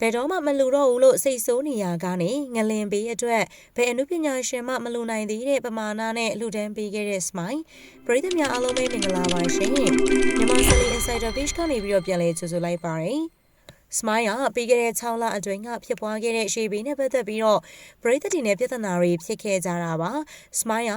ဘယ်တော့မှမလူတော့ဘူးလို့စိတ်ဆိုးနေရကနေငလင်ပေးအတွက်ဘယ်အမှုပညာရှင်မှမလူနိုင်သေးတဲ့ပမာဏနဲ့လူတန်းပေးခဲ့တဲ့ Smile ပရိသတ်များအားလုံးပဲမင်္ဂလာပါရှင်မြန်မာစလီ Insider Page ကနေပြီးတော့ပြန်လည်ကြိုဆိုလိုက်ပါတယ် စမိုင်းကပြီးခဲ့တဲ့6လအတွင်းကဖြစ်ပွားခဲ့တဲ့ရှေးဘေးနဲ့ပတ်သက်ပြီးတော့ပရိသတ်တွေနဲ့ပြဿနာတွေဖြစ်ခဲ့ကြတာပါစမိုင်းက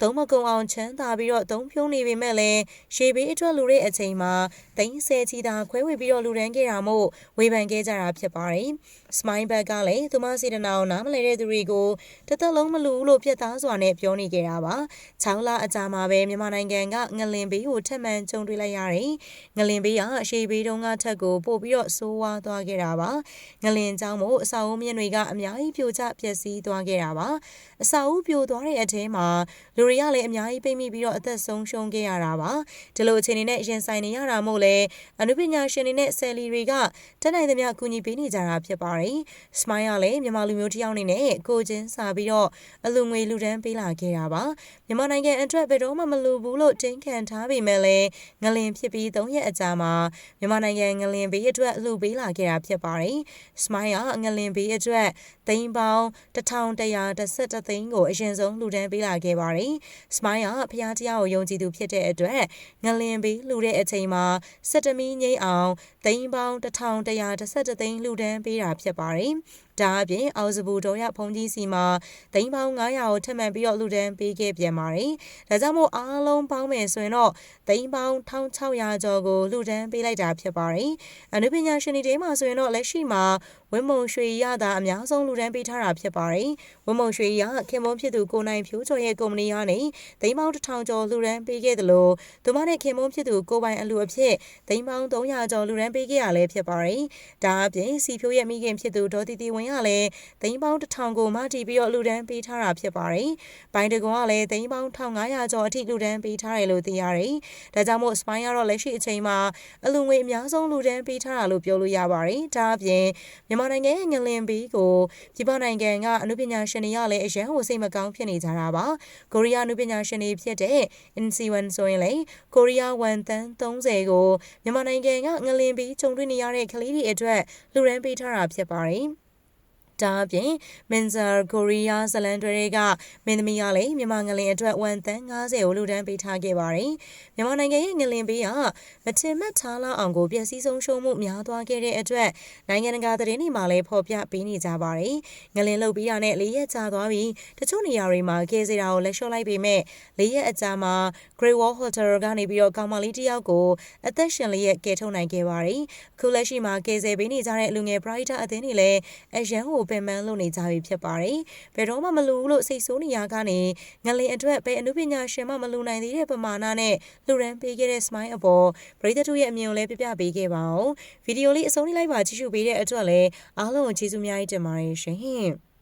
သုံးမကုံအောင်ချမ်းသာပြီးတော့သုံးဖြုံးနေပေမဲ့လည်းရှေးဘေးအတွက်လူတဲ့အချိန်မှာတိန်းဆဲချီတာခွဲဝေပြီးတော့လူတန်းခဲ့တာမို့ဝေဖန်ခဲ့ကြတာဖြစ်ပါတယ်စမိုင်းဘက်ကလည်းသူမစေတနာကိုနားမလည်တဲ့သူတွေကိုတသက်လုံးမလူလို့ပြတ်သားစွာနဲ့ပြောနေကြတာပါ6လအကြာမှာပဲမြန်မာနိုင်ငံကငလင်ဘေးကိုထပ်မံကြုံတွေ့လိုက်ရတယ်ငလင်ဘေးကအရှေးဘေးတုန်းကထက်ကိုပို့ပြီးတော့ဆိုးဝါးသွားခဲ့တာပါ။ငလင်ချောင်းမို့အဆောက်အဦမြင့်တွေကအများကြီးပြိုကျပျက်စီးသွားခဲ့တာပါ။အဆောက်အဦပြိုသွားတဲ့အထဲမှာလူတွေကလည်းအများကြီးပိတ်မိပြီးတော့အသက်ဆုံးရှုံးခဲ့ရတာပါ။ဒီလိုအခြေအနေနဲ့ရင်ဆိုင်နေရတာမို့လဲအနုပညာရှင်တွေနဲ့ဆယ်လီတွေကတက်နိုင်သမျှကူညီပေးနေကြတာဖြစ်ပါတယ်။ Smile ကလည်းမြန်မာလူမျိုးတစ်ယောက်အနေနဲ့ကိုချင်းစာပြီးတော့အလူငွေလူတန်းပေးလာခဲ့တာပါ။မြန်မာနိုင်ငံအတွက်ဘယ်တော့မှမလူဘူးလို့တင်းခံထားပေမဲ့လည်းငလင်ဖြစ်ပြီး၃ရက်အကြာမှာမြန်မာနိုင်ငံငလင်ဘေးအတွက်အလှူပေးလာခဲ့တာဖြစ်ပါတယ်။စမိုင်းကငလင်ဘေးအတွက်သိန်းပေါင်း1111သိန်းကိုအရင်ဆုံးလှူဒန်းပေးလာခဲ့ပါတယ်။စမိုင်းကဖျားတရားကိုယုံကြည်သူဖြစ်တဲ့အတွက်ငလင်ဘေးလှူတဲ့အချိန်မှာစက်တမီငိမ့်အောင်သိန်းပေါင်း1111သိန်းလှူဒန်းပေးတာဖြစ်ပါတယ်။ ဒါအပြင်အောက်စဘူတော်ရဖုန်ကြီးစီမှာသိန်းပေါင်း900ကိုထပ်မံပြီးတော့လူဒန်းပေးခဲ့ပြန်ပါတယ်။ဒါကြောင့်မို့အားလုံးပေါင်းမယ်ဆိုရင်တော့သိန်းပေါင်း1600ကျော်ကိုလူဒန်းပေးလိုက်တာဖြစ်ပါတယ်။အနုပညာရှင်တွေမှာဆိုရင်တော့လက်ရှိမှာ ဝင်းမုံရွှေရတာအများဆုံးလူဒန်းပေးထားတာဖြစ်ပါတယ်။ဝင်းမုံရွှေရခင်မုန်းဖြစ်သူကိုနိုင်ဖြိုးကျော်ရဲ့ကုမ္ပဏီကနေသိန်းပေါင်း1000ကျော်လူဒန်းပေးခဲ့တယ်လို့သူမနဲ့ခင်မုန်းဖြစ်သူကိုပိုင်အလူအဖြစ်သိန်းပေါင်း300ကျော်လူဒန်းပေးခဲ့ရလဲဖြစ်ပါတယ်။ဒါအပြင်စီဖြိုးရဲ့မိခင်ဖြစ်သူဒေါ်တီတီဝင်းကလည်းသိန်းပေါင်း1000ကိုမတီးပြီးတော့လူဒန်းပေးထားတာဖြစ်ပါတယ်။ဘိုင်တကွန်ကလည်းသိန်းပေါင်း1500ကျော်အထိလူဒန်းပေးထားတယ်လို့သိရတယ်။ဒါကြောင့်မို့စပိုင်းကတော့လက်ရှိအချိန်မှာအလူငွေအများဆုံးလူဒန်းပေးထားတာလို့ပြောလို့ရပါတယ်။ဒါအပြင်မြန်မာနိုင်ငံရဲ့ငလင်ဘီကိုပြည်ပနိုင်ငံကအမှုပညာရှင်တွေကလည်းအရန်ကိုစိတ်မကောင်းဖြစ်နေကြတာပါ။ကိုရီးယားအမှုပညာရှင်တွေဖြစ်တဲ့ NC1 ဆိုရင်လေကိုရီးယားဝန်တန်း30ကိုမြန်မာနိုင်ငံကငလင်ဘီခြုံတွေ့နေရတဲ့ကလေးတွေအတွက်လူရန်ပေးထားတာဖြစ်ပါတယ်။ ဒါအပြင်မင်ဇာကိုရီးယားဇလန်တွေကမင်းသမီးကလည်းမြန်မာငလင်အတွက်ဝန်တန်း90ကိုလူဒန်းပေးထားခဲ့ပါတယ်။မြန်မာနိုင်ငံရဲ့ငလင်ပေးကမထင်မှတ်ထားလောက်အောင်ကိုပျက်စီးဆုံးရှုံးမှုများသွားခဲ့တဲ့အတွက်နိုင်ငံတကာသတင်းတွေမှာလည်းဖော်ပြပေးနေကြပါတယ်။ငလင်လုတ်ပြီးရနဲ့လေးရက်ကြာသွားပြီးတချို့နေရာတွေမှာကဲစီတာကိုလက်လျှော့လိုက်ပေမဲ့လေးရက်အကြာမှာ Great Wall Hotel ကနေပြီးတော့ကောင်မလေးတစ်ယောက်ကိုအသက်ရှင်လေးရက်ကယ်ထုတ်နိုင်ခဲ့ပါတယ်။အခုလက်ရှိမှာကဲဆယ်ပေးနေကြတဲ့လူငယ် Brighter အသင်းတွေလည်းအရန်ကိုပင်ပန်းလုပ်နေကြပြီဖြစ်ပါတယ်။ဘယ်တော့မှမလူဘူးလို့စိတ်ဆိုးနေရကနေငလင်အတွက်ပဲအမှုပညာရှင်မှမလူနိုင်သေးတဲ့ပမာဏနဲ့လူရန်ပေးခဲ့တဲ့ smile အပေါ်ပရိသတ်တို့ရဲ့အမြင်ကိုလည်းပြပြပေးခဲ့ပါအောင်။ဗီဒီယိုလေးအဆုံးထိလိုက်ပါကြည့်ရှုပေးတဲ့အတွက်လည်းအားလုံးကိုကျေးဇူးများကြီးတင်ပါတယ်ရှင်။